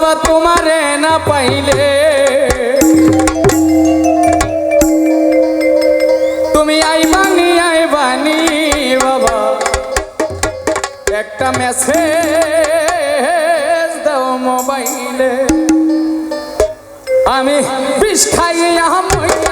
বাবা তোমারে না পাইলে। তুমি আইবানি আইবানি বাবা। একটা মেসেজ দাও মোবাইলে। আমি বিষ খাইয়া মইয়া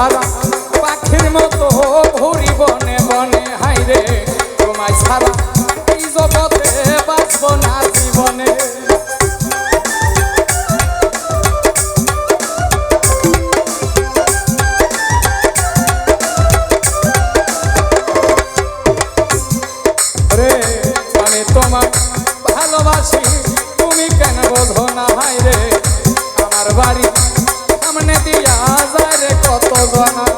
হারা পাখির মতো ঘুরি বনে বনে হাইরে তোমায় ছাড়া এই জগতে বাঁচব না জীবনে। রে তোমার ভালোবাসি, তুমি কেন বোঝো না হাইরে আমার বাড়ি সামনে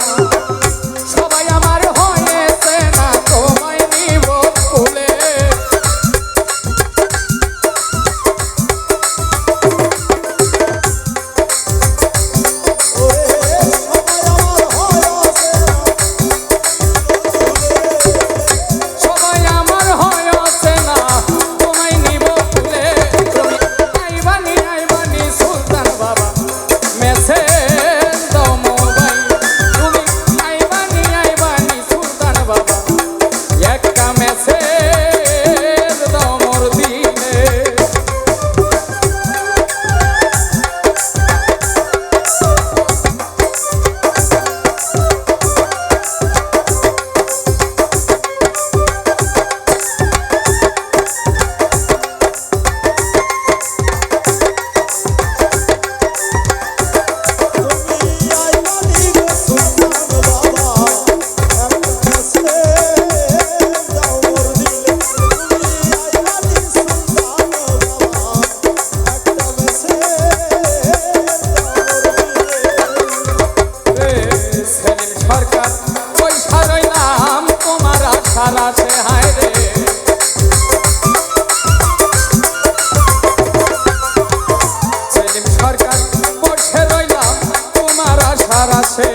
আছে হায় রে। সেলিম সরকার বসে রইলাম তোমার আশার আছে